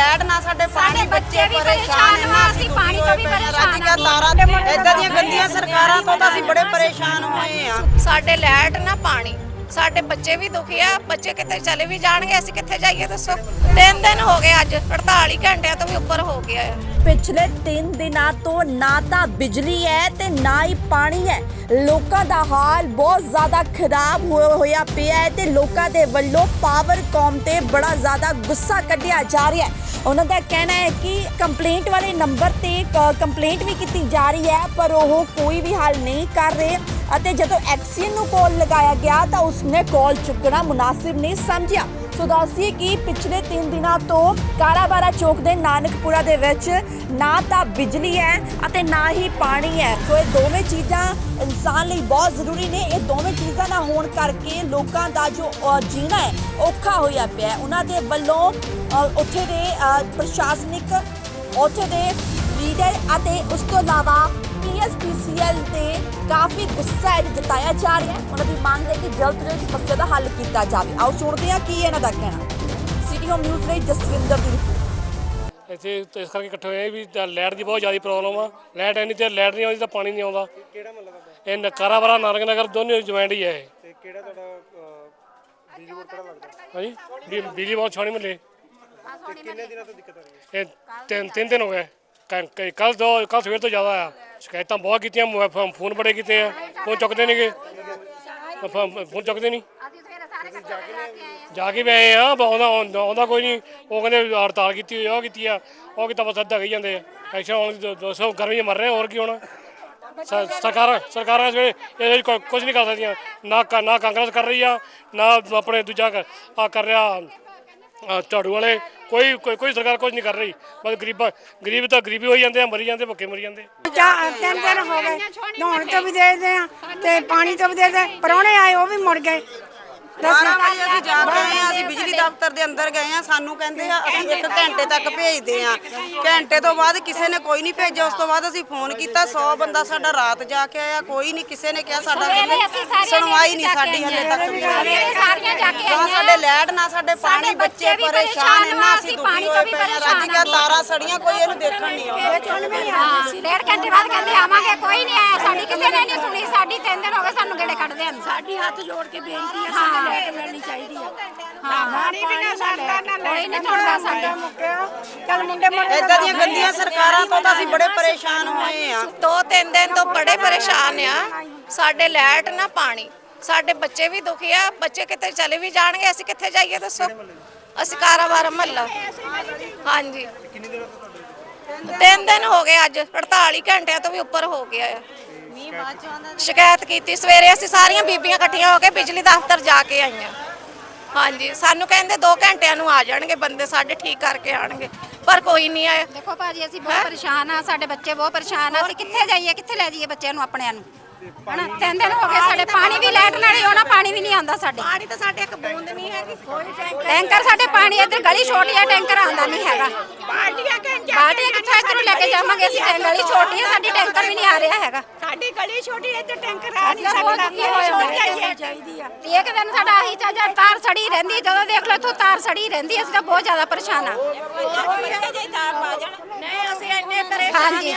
Light ਨਾ ਸਾਡੇ ਪਾਣੀ ਬੱਚੇ ਵੀ ਪਰੇਸ਼ਾਨ ਨਾ ਆ, ਅਸੀਂ ਪਾਣੀ ਤੋਂ ਵੀ ਪਰੇਸ਼ਾਨ ਗਿਆ ਤਾਰਾਂ ਇਦਾਂ ਦੀਆਂ ਗੰਦੀਆਂ ਸਰਕਾਰਾਂ ਤੋਂ ਤਾਂ ਅਸੀਂ ਬੜੇ ਪਰੇਸ਼ਾਨ ਹੋਏ ਆ। ਸਾਡੇ ਲੈਟ ਨਾ ਪਾਣੀ। ਸਾਡੇ ਬੱਚੇ ਵੀ ਦੁਖੀ ਆ, ਬੱਚੇ ਕਿੱਥੇ ਚਲੇ ਵੀ ਜਾਣਗੇ? ਅਸੀਂ ਕਿੱਥੇ ਜਾਈਏ ਦੱਸੋ? ਤਿੰਨ ਦਿਨ ਹੋ ਗਏ ਅੱਜ 48 ਘੰਟਿਆਂ ਤੋਂ ਵੀ ਉੱਪਰ ਹੋ ਗਿਆ ਆ। ਪਿਛਲੇ 3 ਦਿਨਾਂ ਤੋਂ ਨਾ ਤਾਂ ਬਿਜਲੀ ਹੈ ਤੇ ਨਾ ਹੀ ਪਾਣੀ ਹੈ। ਲੋਕਾਂ ਦਾ ਹਾਲ ਬਹੁਤ ਜ਼ਿਆਦਾ ਖਰਾਬ ਹੋਇਆ ਹੋਇਆ ਪਿਆ ਹੈ ਤੇ ਲੋਕਾਂ ਦੇ ਵੱਲੋਂ ਪਾਵਰਕਾਮ ਤੇ ਬੜਾ ਜ਼ਿਆਦਾ ਗੁੱਸਾ ਕੱਢਿਆ ਜਾ ਰਿਹਾ ਹੈ। ਉਹਨਾਂ ਦਾ ਕਹਿਣਾ ਹੈ ਕਿ ਕੰਪਲੇਂਟ ਵਾਲੇ ਨੰਬਰ ਤੇ ਕੰਪਲੇਂਟ ਵੀ ਕੀਤੀ ਜਾ ਰਹੀ ਹੈ, ਪਰ ਉਹ ਕੋਈ ਵੀ ਹੱਲ ਨਹੀਂ ਕਰ ਰਹੇ। ਅਤੇ ਜਦੋਂ ਐਕਸੀਅਨ ਨੂੰ ਕਾਲ ਲਗਾਇਆ ਗਿਆ ਤਾਂ ਉਸਨੇ ਕਾਲ ਚੁੱਕਣਾ ਮੁਨਾਸਿਬ ਨਹੀਂ ਸਮਝਿਆ। ਸੋ ਦੱਸੀਏ ਕਿ ਪਿਛਲੇ 3 ਦਿਨਾਂ ਤੋਂ ਕਾਲਾਬਾਰਾ ਚੌਕ ਦੇ ਨਾਨਕਪੁਰਾ ਦੇ ਵਿੱਚ ਨਾ ਤਾਂ ਬਿਜਲੀ ਹੈ ਅਤੇ ਨਾ ਹੀ ਪਾਣੀ ਹੈ। ਸੋ ਇਹ ਦੋਵੇਂ ਚੀਜ਼ਾਂ ਇਨਸਾਨ ਲਈ ਬਹੁਤ ਜ਼ਰੂਰੀ ਨੇ। ਇਹ ਦੋਵੇਂ ਚੀਜ਼ਾਂ ਨਾ ਹੋਣ ਕਰਕੇ ਲੋਕਾਂ ਦਾ ਜੋ ਜੀਣਾ ਹੈ, ਔਖਾ ਹੋਇਆ ਪਿਆ ਉਹਨਾਂ ਦੇ ਵੱਲੋਂ ਉੱਥੇ ਦੇ ਪ੍ਰਸ਼ਾਸਨਿਕ, ਉੱਥੇ ਦੇ ਲੀਡਰ ਅਤੇ ਉਸ ਤੋਂ ਇਲਾਵਾ ਪੀਐਸਪੀਸੀਐਲ ਤੇ ਕਾਫੀ ਗੁੱਸਾ ਹੈ ਜਤਾਇਆ ਜਾ ਰਿਹਾ ਹੈ। ਉਹਨਾਂ ਦੀ ਮੰਗ ਹੈ ਕਿ ਜਲਦ ਤੋਂ ਜਲਦ ਸਮੱਸਿਆ ਦਾ ਹੱਲ ਕੀਤਾ ਜਾਵੇ। ਆਓ ਸੁਣਦੇ ਹਾਂ ਕੀ ਇਹਨਾਂ ਦਾ ਕਹਿਣਾ। ਸਿਟੀ ਹੋਮ ਨਿਊਜ਼ ਲਈ ਜਸਵਿੰਦਰ ਦੀ ਰਿਪੋਰਟ। ਇੱਥੇ ਇਸ ਕਰਕੇ ਇਕੱਠੇ ਹੋਏ ਵੀ ਲਾਈਟ ਦੀ ਬਹੁਤ ਜ਼ਿਆਦਾ ਪ੍ਰੋਬਲਮ ਆ। ਲਾਈਟ ਐਨੀ ਤੇ ਲਾਈਟ ਨਹੀਂ ਆਉਂਦੀ ਤਾਂ ਪਾਣੀ ਨਹੀਂ ਆਉਂਦਾ। ਕਿਹੜਾ ਮਤਲਬ ਹੈ ਇਹ ਨਕਾਰਾ ਬਰਾ ਨਾਨਕ ਨਗਰ ਦੋਨੇ ਜੁਆਇੰਟ ਹੀ ਹੈ ਇਹ। ਤੇ ਕਿਹੜਾ ਤੁਹਾਡਾ ਬਿਜਲੀ ਬੋਰਡ ਕਿਹੜਾ ਲੱਗਦਾ? ਹਾਂਜੀ? ਬਿਜਲੀ ਬਹੁਤ ਛਾਣੀ ਮੱਲੇ। ਕਿੰਨੇ ਦਿਨਾਂ ਤੋਂ ਦਿੱਕਤ ਆ ਰਹੀ ਹੈ? ਇਹ ਤਿੰਨ ਤਿੰਨ ਦਿਨ ਹੋ ਗਏ। ਕੱਲ ਤੋਂ ਕੱਲ ਸਵੇਰ ਤੋਂ ਜ਼ਿਆਦਾ ਆ। ਸ਼ਿਕਾਇਤਾਂ ਬਹੁਤ ਕੀਤੀਆਂ ਮੋਬਾਈਲ ਫੋਨ- ਫੋਨ ਬੜੇ ਕੀਤੇ ਆ। ਫੋਨ ਚੁੱਕਦੇ ਨਹੀਂਗੇ ਫੋਨ ਫੋਨ ਚੁੱਕਦੇ ਨਹੀਂ ਜਾ ਕੇ ਵੀ ਆਏ ਆ but ਆਉਂਦਾ ਆਉਂਦਾ ਆਉਂਦਾ ਕੋਈ ਨਹੀਂ ਉਹ ਕਹਿੰਦੇ ਹੜਤਾਲ ਕੀਤੀ ਹੋਈ ਆ ਉਹ ਕੀਤੀ ਆ। ਉਹ ਕੀਤਾ ਬਸ ਅੱਧਾ ਕਹੀ ਜਾਂਦੇ ਆ। ਐਕਸ਼ਨ ਹੁਣ ਦੋ- ਦੋ ਗਰਮੀ 'ਚ ਮਰ ਰਹੇ ਆ, ਹੋਰ ਕੀ ਹੋਣਾ। ਸ- ਸਰਕਾਰਾਂ ਸਰਕਾਰਾਂ ਇਸ ਵੇਲੇ ਇਹ ਕੁਝ ਨਹੀਂ ਕਰ ਸਕਦੀਆਂ। ਨਾ ਕ ਨਾ ਕਾਂਗਰਸ ਕਰ ਰਹੀ ਆ ਨਾ ਆਪਣੇ ਦੂਜਾ ਆ ਕਰ ਰਿਹਾ ਆਹ ਝਾੜੂ ਵਾਲੇ, ਕੋਈ ਕੋਈ ਕੋਈ ਸਰਕਾਰ ਕੁਝ ਨਹੀਂ ਕਰ ਰਹੀ। ਬਸ ਗਰੀਬਾਂ, ਗਰੀਬ ਤਾਂ ਗਰੀਬੀ ਹੋਈ ਜਾਂਦੇ ਆ, ਮਰੀ ਜਾਂਦੇ, ਭੁੱਖੇ ਮਰੀ ਜਾਂਦੇ ਚਾਰ ਤਿੰਨ ਦਿਨ ਹੋ ਗਏ। ਨਹਾਉਣ ਤੋਂ ਵੀ ਦੇ ਆ ਤੇ ਪਾਣੀ ਤੋਂ ਵੀ ਦੇ ਦੇ ਪਰੌਣੇ ਆਏ, ਉਹ ਵੀ ਮੁੜ ਗਏ। 12 ਵਜੇ ਅਸੀਂ ਜਾ ਕੇ ਆਏ ਆ ਅਸੀਂ ਬਿਜਲੀ ਦਫ਼ਤਰ ਦੇ ਅੰਦਰ ਗਏ ਆ ਸਾਨੂੰ ਕਹਿੰਦੇ ਆ ਅਸੀਂ 1 ਘੰਟੇ ਤੱਕ ਭੇਜਦੇ ਆ ਘੰਟੇ ਤੋਂ ਬਾਅਦ ਕਿਸੇ ਨੇ ਕੋਈ ਨਹੀਂ ਭੇਜਿਆ ਉਸ ਤੋਂ ਬਾਅਦ ਅਸੀਂ ਫੋਨ ਕੀਤਾ 100 ਬੰਦਾ ਸਾਡਾ ਰਾਤ ਜਾ ਕੇ ਆਇਆ ਕੋਈ ਨਹੀਂ ਕਿਸੇ ਨੇ ਕਿਹਾ ਸਾਡਾ ਸੁਣਵਾਈ ਨਹੀਂ ਸਾਡੀ ਹਲੇ ਤੱਕ ਵੀ। ਸਾਰੀਆਂ ਜਾ ਕੇ ਆਈਆਂ। ਸਾਡੇ ਲੈਟ ਨਾ ਸਾਡੇ ਪਾਣੀ ਸਾਡੇ ਬੱਚੇ ਪਰੇਸ਼ਾਨ ਇੰਨਾ ਆ, ਅਸੀਂ ਪਾਣੀ ਹੋਏ ਤੋਂ ਵੀ ਪਏ ਆ। ਪਰੇਸ਼ਾਨ ਗਿਆ ਤਾਰਾਂ ਸੜੀਆਂ ਕੋਈ ਇਹਨੂੰ ਦੇਖਣ ਨਹੀਂ ਆਉਂਦਾ। ਡੇਢ ਘੰਟੇ ਬਾਅਦ ਕਹਿੰਦੇ ਆਵਾਂਗੇ ਕੋਈ ਨਹੀਂ ਆਇਆ ਸਾਡੀ ਕਿਸੇ ਨੇ ਨਹੀਂ ਸੁਣੀ ਸਾਡੀ ਤਿੰਨ ਦਿਨ ਹੋ ਗਏ ਸਾਨੂੰ ਗੇੜੇ ਕੱਢਦੇ ਹਨ ਸਾਡੀ ਹੱਥ ਜੋੜ ਕੇ ਬੇਨਤੀ ਹੈ। ਸਾਨੂੰ ਲੈਟ ਮਿਲਣੀ ਚਾਹੀਦੀ ਹੈ ਹਾਂ ਪਾਣੀ ਵੀ ਨਾ ਸਰਦਾ ਨਾ ਕੋਈ ਨਹੀਂ ਸੁਣਦਾ ਸਾਡਾ ਚੱਲ ਮੁੰਡੇ ਮੁੰਡੇ ਇਦਾਂ ਦੀਆਂ ਗੰਦੀਆਂ ਸਰਕਾਰਾਂ ਤੋਂ ਤਾਂ ਅਸੀਂ ਬੜੇ ਪਰੇਸ਼ਾਨ ਹੋਏ ਆ। ਦੋ ਤਿੰਨ ਦਿਨ ਤੋਂ ਬੜੇ ਪਰੇਸ਼ਾਨ ਆ। ਸਾਡੇ ਲੈਟ ਨਾ ਪਾਣੀ। ਸਾਡੇ ਬੱਚੇ ਵੀ ਦੁਖੀ ਆ। ਬੱਚੇ ਕਿੱਥੇ ਚਲੇ ਵੀ ਜਾਣਗੇ? ਅਸੀਂ ਕਿੱਥੇ ਜਾਈਏ ਦੱਸੋ? ਅਸੀਂ ਕਾਰਾਵਾਰ ਮਹੱਲਾ। ਹਾਂਜੀ। ਤਿੰਨ ਦਿਨ ਹੋ ਗਏ ਅੱਜ। 48 ਘੰਟਿਆਂ ਤੋਂ ਵੀ ਉੱਪਰ ਹੋ ਗਿਆ ਆ। ਸ਼ਿਕਾਇਤ ਕੀਤੀ। ਸਵੇਰੇ ਅਸੀਂ ਸਾਰੀਆਂ ਬੀਬੀਆਂ ਇਕੱਠੀਆਂ ਹੋ ਕੇ ਬਿਜਲੀ ਦਫ਼ਤਰ ਜਾ ਕੇ ਆਈਆਂ। ਹਾਂਜੀ ਸਾਨੂੰ ਕਹਿੰਦੇ 2 ਘੰਟਿਆਂ ਨੂੰ ਆ ਜਾਣਗੇ ਬੰਦੇ ਸਾਡੇ ਠੀਕ ਕਰਕੇ ਆਣਗੇ ਪਰ ਕੋਈ ਨਹੀਂ ਆਇਆ। ਦੇਖੋ ਭਾਜੀ ਅਸੀਂ ਬਹੁਤ ਪਰੇਸ਼ਾਨ ਆ ਸਾਡੇ ਬੱਚੇ ਬਹੁਤ ਪਰੇਸ਼ਾਨ ਆ ਅਸੀਂ ਕਿੱਥੇ ਜਾਈਏ ਕਿੱਥੇ ਲੈ ਜਾਈਏ ਬੱਚਿਆਂ ਨੂੰ ਆਪਣਿਆਂ ਨੂੰ? ਹਣਾ ਤਿੰਨ ਦਿਨ ਹੋ ਗਏ ਸਾਡੇ ਪਾਣੀ ਵੀ ਲੈਟ ਨਾਲ ਹੀ ਆਉਣਾ ਪਾਣੀ ਵੀ ਨਹੀਂ ਆਉਂਦਾ ਸਾਡੇ। ਪਾਣੀ ਤਾਂ ਸਾਡੇ ਇੱਕ ਬੂੰਦ ਨਹੀਂ ਹੈਗੀ। ਟੈਂਕਰ ਸਾਡੇ ਪਾਣੀ ਇੱਧਰ ਗਲੀ ਛੋਟੀ ਆ ਟੈਂਕਰ ਆਉਂਦਾ ਨਹੀਂ ਹੈਗਾ। ਬਾਲਟੀਆਂ ਬਾਲਟੀਆਂ ਕਿੱਥੋਂ ਇੱਧਰੋਂ ਲੈ ਕੇ ਜਾਵਾਂਗੇ ਅਸੀਂ ਟੈਂ- ਗਲੀ ਛੋਟੀ ਆ ਸਾਡੀ ਟੈਂਕਰ ਵੀ ਨਹੀਂ ਆ ਰਿਹਾ ਹੈਗਾ। ਸਾਡੀ ਗਲੀ ਛੋਟੀ ਇੱਥੇ ਟੈਂਕਰ ਅਸੀਂ ਤਾਂ ਬਹੁਤ ਦੁਖੀ ਹੋਏ ਹੋਏ ਆ। ਚਾਹੀਦੀ ਆ। ਇੱਕ ਦਿਨ ਸਾਡਾ ਆਹੀ ਚਾਜਾ ਤਾਰ ਸੜੀ ਰਹਿੰਦੀ ਹੈ। ਜਦੋਂ ਦੇਖ ਲਓ ਇੱਥੋਂ ਤਾਰ ਸੜੀ ਰਹਿੰਦੀ ਹੈ, ਅਸੀਂ ਤਾਂ ਬਹੁਤ ਜ਼ਿਆਦਾ ਪਰੇਸ਼ਾਨ ਆ। ਨਹੀਂ ਅਸੀਂ ਇੰਨੇ ਪਰੇਸ਼ਾਨ ਹਾਂਜੀ।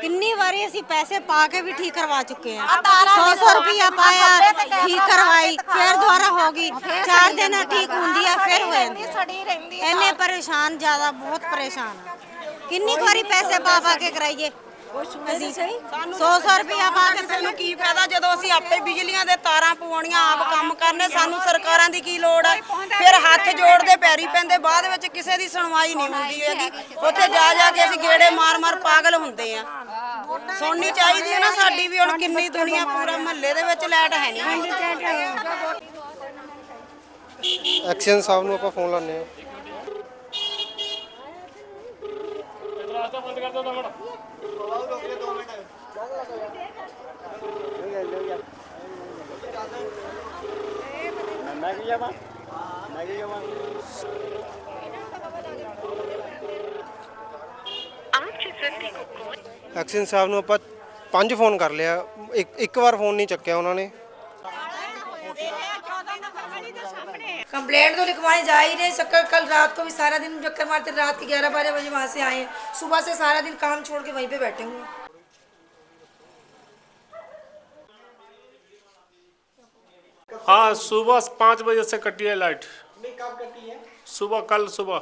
ਕਿੰਨੀ ਵਾਰੀ ਅਸੀਂ ਪੈਸੇ ਪਾ ਕੇ ਵੀ ਠੀਕ ਕਰਵਾ ਚੁੱਕੇ ਆ। 100 100 ਰੁਪਿਆ ਪਾਇਆ ਠੀਕ ਕਰਵਾਈ ਫਿਰ ਦੁਬਾਰਾ ਹੋ ਗਈ ਚਾਰ ਦਿਨ ਠੀਕ ਹੁੰਦੀ ਆ ਫਿਰ ਹੋ ਜਾਂਦੀ ਆ। ਸੜੀ ਰਹਿੰਦੀ ਇੰਨੇ ਪਰੇਸ਼ਾਨ ਜ਼ਿਆਦਾ ਬਹੁਤ ਪਰੇਸ਼ਾਨ ਆ। ਕਿੰਨੀ ਕੁ ਵਾਰੀ ਪੈਸੇ ਪਾ ਪਾ ਕੇ ਕਰਾਈਏ? ਅਸੀਂ 100 100 ਰੁਪਿਆ ਪਾ ਕੇ ਸਾਨੂੰ ਕੀ ਫਾਇਦਾ? ਜਦੋਂ ਅਸੀਂ ਆਪੇ ਬਿਜਲੀਆਂ ਦੇ ਤਾਰਾਂ ਪਵਾਉਣੀਆਂ ਆਪ ਕੰਮ ਕਰਨੇ ਸਾਨੂੰ ਸਰਕਾਰਾਂ ਦੀ ਕੀ ਲੋੜ ਆ? ਫਿਰ ਹੱਥ ਜੋੜਦੇ ਪੈਰੀ ਪੈਂਦੇ ਬਾਅਦ ਵਿੱਚ ਕਿਸੇ ਦੀ ਸੁਣਵਾਈ ਨਹੀਂ ਹੁੰਦੀ ਹੈਗੀ। ਉੱਥੇ ਜਾ ਜਾ ਕੇ ਅਸੀਂ ਗੇੜੇ ਮਾਰ ਮਾਰ ਪਾਗਲ ਹੁੰਦੇ ਆ। ਸੁਣਨੀ ਚਾਹੀਦੀ ਹੈ ਨਾ ਸਾਡੀ ਵੀ ਹੁਣ ਕਿੰਨੀ ਦੁਨੀਆ ਪੂਰਾ ਮਹੱਲੇ ਦੇ ਵਿੱਚ ਲਾਈਟ ਹੈ ਨਹੀਂ। ਐਕਸ਼ਨ ਸਾਹਿਬ ਨੂੰ ਆਪਾਂ ਫੋਨ ਲਾਉਂਦੇ ਆ ਰਾਸਤਾ ਬੰਦ ਕਰ ਦੋ ਤਾਂ ਹੁਣ ਐਕਸ਼ਨ ਸਾਹਿਬ ਨੂੰ ਆਪਾਂ ਪੰਜ ਫੋਨ ਕਰ ਲਿਆ ਇੱਕ ਇੱਕ ਵਾਰ ਫੋਨ ਨਹੀਂ ਚੱਕਿਆ ਉਹਨਾਂ ਨੇ कंप्लेंट तो लिखवाने जा ही रहे शक्कर कल रात को भी सारा दिन चक्कर मारते रात के ग्यारह बारह बजे वहाँ से आए हैं सुबह से सारा दिन काम छोड़ के वहीं पे बैठे हुए हैं सुबह पाँच बजे से कटी है लाइट। कब कटी है? सुबह कल सुबह।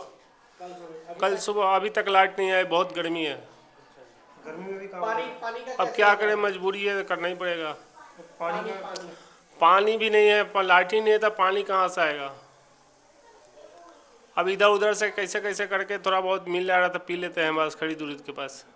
कल सुबह। अभी तक? लाइट नहीं आई बहुत गर्मी है। गर्मी में भी काम अब क्या करें मजबूरी है करना ही पड़ेगा। पानी भी नहीं है लाइट ही नहीं है तो पानी कहाँ से आएगा? अब इधर उधर से कैसे कैसे करके थोड़ा बहुत मिल जा रहा था पी लेते हैं बस खड़ी दूरी के पास।